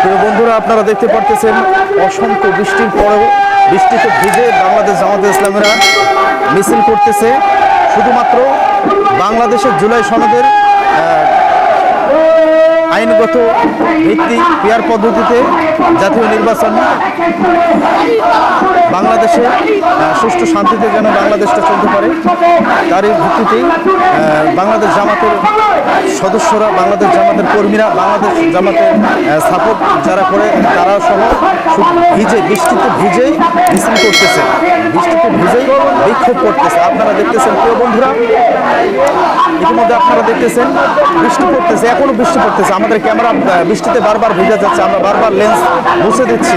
প্রিয় বন্ধুরা, আপনারা দেখতে পারতেছেন অসংখ্য বৃষ্টির পরেও বৃষ্টিতে ভিজে বাংলাদেশ জামাতে ইসলামেরা মিছিল করতেছে। শুধুমাত্র বাংলাদেশের জুলাই সনদের আইনগত ভিত্তি পেয়ার পদ্ধতিতে জাতীয় নির্বাচন, বাংলাদেশে সুষ্ঠু শান্তিতে যেন বাংলাদেশটা চলতে পারে, তারই ভিত্তিতেই বাংলাদেশ জামাতের সদস্যরা, বাংলাদেশ জামাতের কর্মীরা, বাংলাদেশ জামাতের সাপোর্ট যারা করে, তারা সহ ভিজে বৃষ্টিতে ভিজেই মিছিল করতেছে। ভিজেই বিক্ষোভ করতেছে। আপনারা দেখতেছেন প্রিয় বন্ধুরা, ইতিমধ্যে আপনারা দেখতেছেন বৃষ্টি পড়তেছে, এখনও বৃষ্টি পড়তেছে। আমাদের ক্যামেরা বৃষ্টিতে বারবার ভিজে যাচ্ছে, আমরা বারবার লেন্স মুছে দিচ্ছি।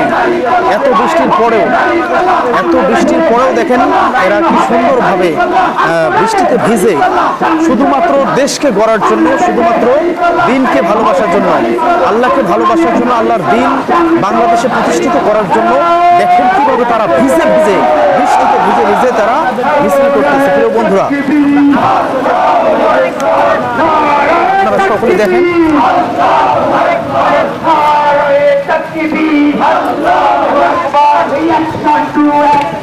এত বৃষ্টির পরেও, এত বৃষ্টির পরেও দেখেন এরা কি সুন্দরভাবে বৃষ্টিতে ভিজে শুধুমাত্র দেশকে গড়ার জন্য, শুধুমাত্র দিনকে ভালোবাসার জন্য আল্লাহকে ভালোবাসার জন্য আল্লাহর দিন বাংলাদেশে প্রতিষ্ঠিত করার জন্য দেখেন কীভাবে তারা ভিজে ভিজে বৃষ্টিতে ভিজে ভিজে তারা মিছিল করতেছে প্রিয় বন্ধুরা আপনারা সকলে দেখেন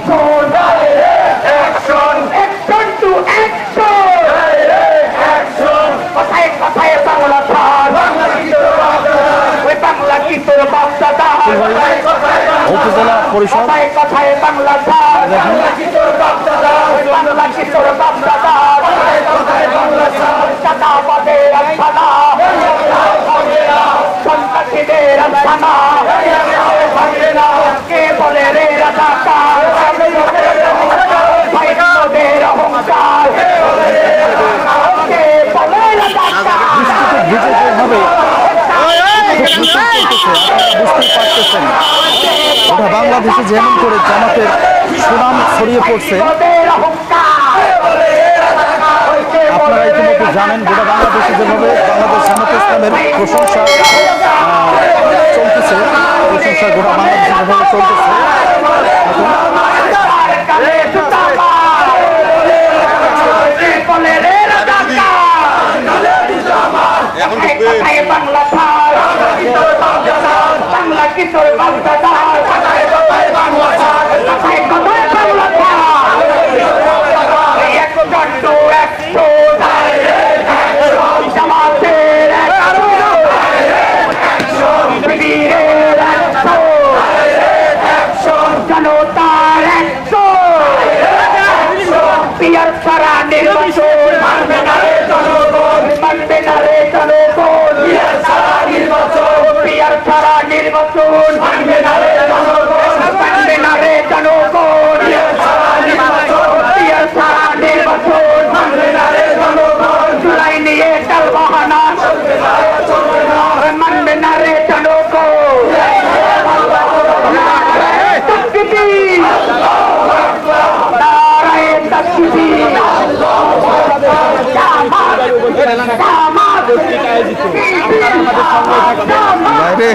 উপজেলা আস্থানা কে বলে রে রাজাকা ভাইদের অহংকার কে বলে রাজাকা বৃষ্টিতে ভিজে যেভাবে মিছিল করতেছে আপনারা বুঝতেই পারতেছেন ওটা বাংলাদেশে যেমন করে জামাতের সুনাম ছড়িয়ে পড়ছে আপনারা ইতিমধ্যে জানেন গোটা বাংলাদেশে যেভাবে বাংলাদেশ জামাত ইসলামের প্রশংসা চলতেছে প্রশংসা গোটা বাংলাদেশে যেভাবে চলতেছে কে বলে বাংলা কিশোর বাংলা বাংলা নির্বাচন মানবে না রে জনগণ। মানবে না রে জনগণ। পিয়ার সারা নির্বাচন পিয়ার সারা নির্বাচন। মানবে না রে জনগণ। মানবে না রে জনগণ। পিয়ার সারা নির্বাচন পিয়ার সারা নির্বাচন। মানবে না রে জনগণ। জুলাই নিয়ে টাল বাহানা। মানবে না রে জনগণ। তাকবীর নারায়ে তাকবীর জামাত বাইরে